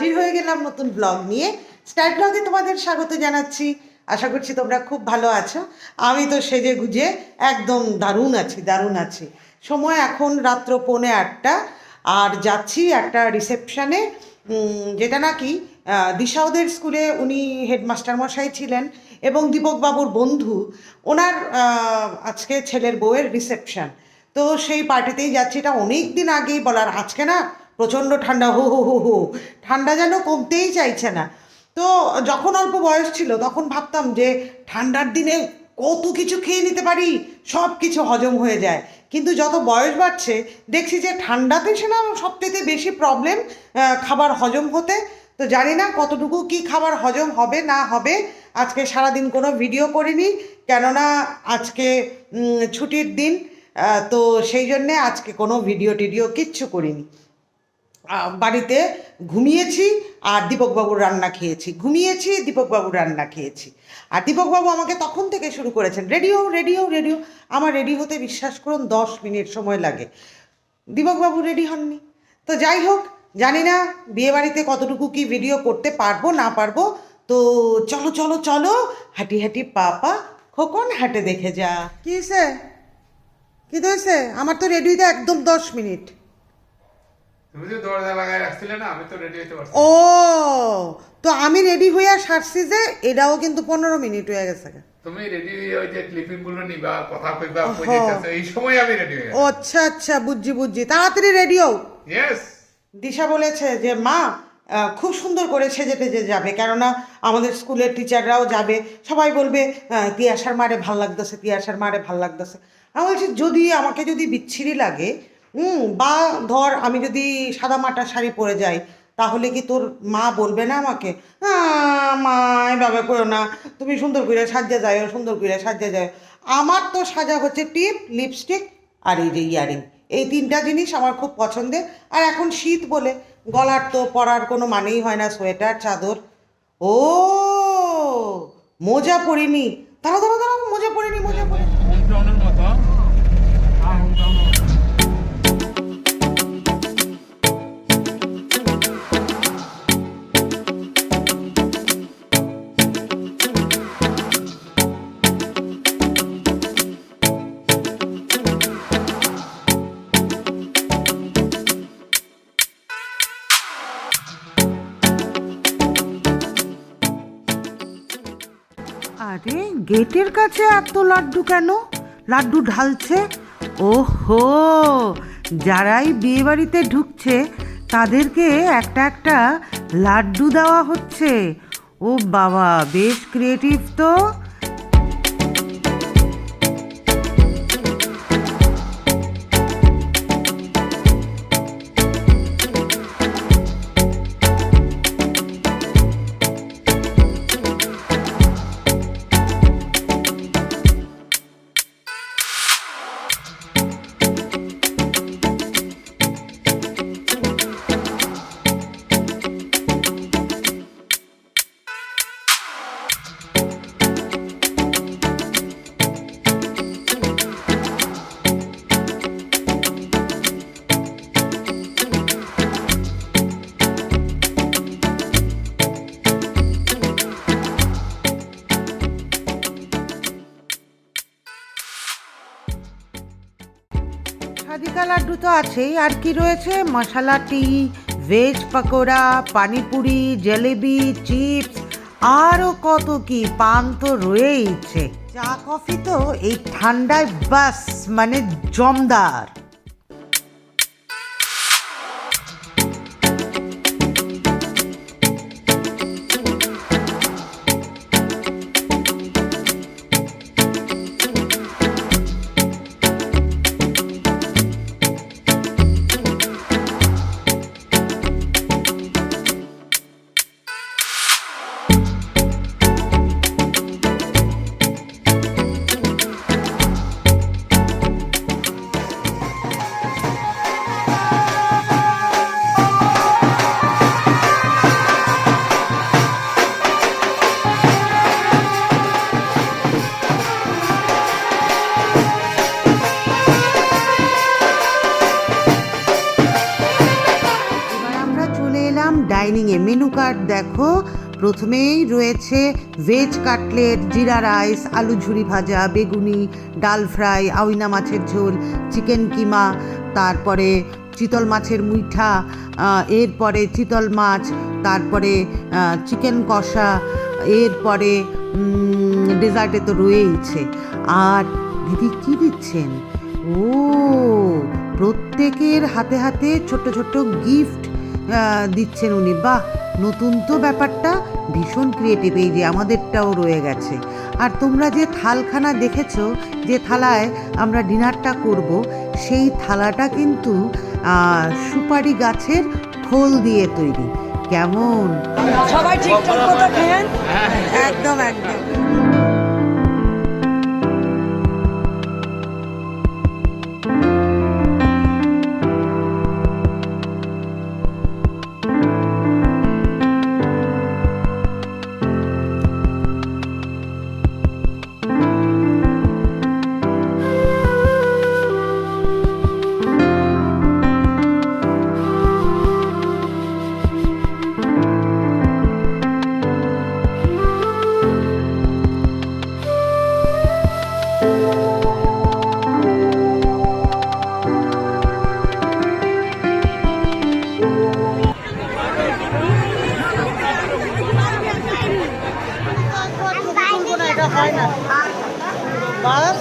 হাজির হয়ে গেলাম নতুন ব্লগ নিয়ে। স্টার ব্লগে তোমাদের স্বাগত জানাচ্ছি। আশা করছি তোমরা খুব ভালো আছো। আমি তো সেজে গুজে একদম দারুণ আছি দারুণ আছি। সময় এখন রাত্র পৌনে আটটা, আর যাচ্ছি একটা রিসেপশানে যেটা নাকি দিশাওদের স্কুলে উনি হেডমাস্টার মশাই ছিলেন এবং দীপকবাবুর বন্ধু। ওনার আজকে ছেলের বউয়ের রিসেপশন তো সেই পার্টিতেই যাচ্ছি। এটা অনেক দিন আগেই বলার, আজকে না প্রচণ্ড ঠান্ডা, হো হো হো হো। ঠান্ডা যেন কমতেই চাইছে না। তো যখন অল্প বয়স ছিল, তখন ভাবতাম যে ঠান্ডার দিনে কত কিছু খেয়ে নিতে পারি, সব কিছু হজম হয়ে যায়। কিন্তু যত বয়স বাড়ছে, দেখছি যে ঠান্ডাতে সে না সবথেকে বেশি প্রবলেম খাবার হজম হতে। তো জানি না কতটুকু কি খাবার হজম হবে, না হবে। আজকে সারাদিন কোনো ভিডিও করিনি, কেননা আজকে ছুটির দিন। তো সেই জন্যে আজকে কোনো ভিডিও টিডিও কিচ্ছু করিনি। বাড়িতে ঘুমিয়েছি আর দীপকবাবুর রান্না খেয়েছি। ঘুমিয়েছি, দীপকবাবুর রান্না খেয়েছি। আর দীপকবাবু আমাকে তখন থেকে শুরু করেছেন, রেডিও রেডিও রেডিও। আমার রেডি হতে বিশ্বাস করুন, দশ মিনিট সময় লাগে। দীপকবাবু রেডি হননি। তো যাই হোক, জানি না বিয়েবাড়িতে কতটুকু কি ভিডিও করতে পারব, না পারব। তো চলো চলো চলো, হাঁটি হাঁটি, পা পা, খোকন, হাঁটে দেখে যা। কি হয়েছে কি হয়েছে আমার তো রেডি হইতে একদম দশ মিনিট। তুমি তো দরজা লাগায় রাখছিলে না আমি তো রেডি হতে পারছি ও তো আমি রেডি হইয়া সারছি যে এটাও কিন্তু পনেরো মিনিট হয়ে গেছে তুমি রেডি হয়ে ওই যে ক্লিপিংগুলো নিবা কথা কইবা কই। যেতেছে এই সময় আমি রেডি ও আচ্ছা আচ্ছা বুঝছি বুঝছি। তাড়াতাড়ি রেডি হও। ইয়েস দিশা বলেছে যে মা খুব সুন্দর করে সেজে টেজে যাবে কেননা আমাদের স্কুলের টিচাররাও যাবে। সবাই বলবে তিয়াসার মারে ভালো লাগতেছে তিয়াসার মারে ভালো লাগতেছে। আমি বলছি যদি আমাকে যদি বিচ্ছিরি লাগে হুম বা ধর আমি যদি সাদা মাটা শাড়ি পরে যাই তাহলে কি তোর মা বলবে না আমাকে? "আহ, মা এভাবে করো না। তুমি সুন্দর করে সাজে যাও সুন্দর করে সাজে যাও আমার তো সাজা হচ্ছে টিপ লিপস্টিক আর এই যে ইয়ারিং। এই তিনটা জিনিস আমার খুব পছন্দের। আর এখন শীত বলে গলার তো পরার কোনো মানেই হয় না সোয়েটার চাদর। ও মোজা পরিনি। তারা দাঁড়া দাঁড়া মোজা পরিনি মোজা পরিনি। আরে, গেটের কাছে এত লাড্ডু কেন? লাড্ডু ঢালছে? ওহো, যারাই বিয়ে বাড়িতে ঢুকছে, তাদেরকে একটা একটা লাড্ডু দেওয়া হচ্ছে। ও বাবা, বেশ ক্রিয়েটিভ তো। আছেই। আর কি রয়েছে? Masala tea veg pakora, panipuri, jalebi, chips আরও কত কি, পান তো রয়েইছে। চা, কফি তো এই ঠান্ডায় বাস মানে জমদার। দেখো প্রথমেই রয়েছে ভেজ কাটলেট জিরা রাইস আলু ঝুরি ভাজা, বেগুনি, ডাল ফ্রাই, আউইনা মাছের ঝোল চিকেন কিমা, তারপরে চিতল মাছের মুইঠা এরপরে চিতল মাছ, তারপরে চিকেন কষা, এরপরে ডেজার্টে তো রয়েইছে। আর দিদি কি দিচ্ছেন? ও, প্রত্যেকের হাতে হাতে ছোট্ট ছোট্ট গিফট দিচ্ছেন উনি। বাহ! নতুন তো ব্যাপারটা ভীষণ ক্রিয়েটিভ এই যে আমাদেরটাও রয়ে গেছে। আর তোমরা যে থালখানা দেখেছ যে থালায় আমরা ডিনারটা করব সেই থালাটা কিন্তু সুপারি গাছের খোল দিয়ে তৈরি। কেমন? সবাই ঠিকঠাক মতো খেয়েন? একদম একদম। এটা হয় না। বাস?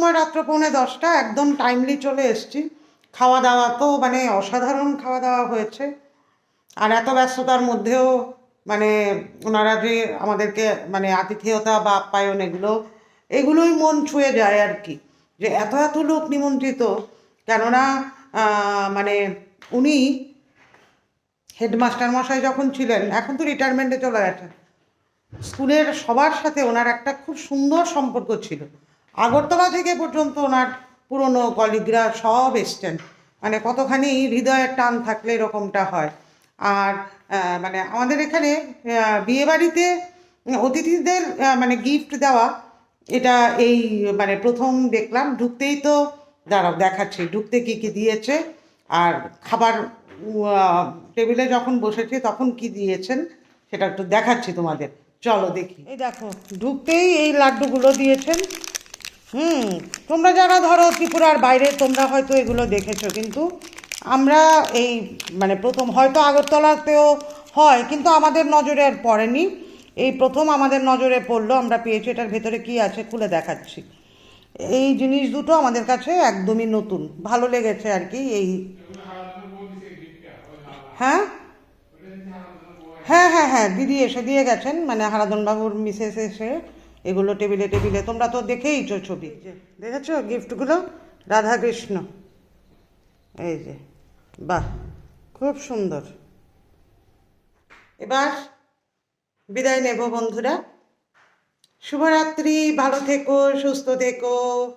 সময় রাত্র পৌনে দশটা, একদম টাইমলি চলে এসেছি। খাওয়া দাওয়া তো মানে অসাধারণ খাওয়া দাওয়া হয়েছে। আর এত ব্যস্ততার মধ্যেও মানে ওনারা যে আমাদেরকে মানে আতিথেয়তা বা আপ্যায়ন এগুলো, এগুলোই মন ছুঁয়ে যায় আর কি। যে এত এত লোক নিমন্ত্রিত, কেননা মানে উনি হেডমাস্টার মশাই যখন ছিলেন, এখন তো রিটায়ারমেন্টে চলে গেছেন। স্কুলের সবার সাথে ওনার একটা খুব সুন্দর সম্পর্ক ছিল। আগরতলা থেকে পর্যন্ত ওনার পুরনো কলিগরা সব এসছেন। মানে কতখানি হৃদয়ের টান থাকলে এরকমটা হয়। আর মানে আমাদের এখানে বিয়েবাড়িতে অতিথিদের মানে গিফট দেওয়া, এটা এই মানে প্রথম দেখলাম। ঢুকতেই তো, দাঁড়াও দেখাচ্ছি, ঢুকতে কী কী দিয়েছে? আর খাবার টেবিলে যখন বসেছি তখন কি দিয়েছেন? সেটা একটু দেখাচ্ছি তোমাদের। চলো দেখি। এই দেখো, ঢুকতেই এই লাড্ডুগুলো দিয়েছেন। হুম, তোমরা যারা ধরো ত্রিপুরার বাইরে, তোমরা হয়তো এগুলো দেখেছ, কিন্তু আমরা এই মানে প্রথম, হয়তো আগরতলাতেও হয়, কিন্তু আমাদের নজরে আর পড়েনি। এই প্রথম আমাদের নজরে পড়ল, আমরা পেয়েছি, এটার ভেতরে কি আছে খুলে দেখাচ্ছি। এই জিনিস দুটো আমাদের কাছে একদমই নতুন। ভালো লেগেছে আর কি এই। হ্যাঁ? হ্যাঁ হ্যাঁ হ্যাঁ দিদি এসে দিয়ে গেছেন মানে হারাধনবাবুর মিসেস এসে। এগুলো টেবিলে টেবিলে। তোমরা তো দেখেইছো ছবি। দেখেছ গিফটগুলো? রাধাকৃষ্ণ। এই যে, বাহ, খুব সুন্দর। এবার বিদায় নেব বন্ধুরা। শুভরাত্রি, ভালো থেকো, সুস্থ থেকো।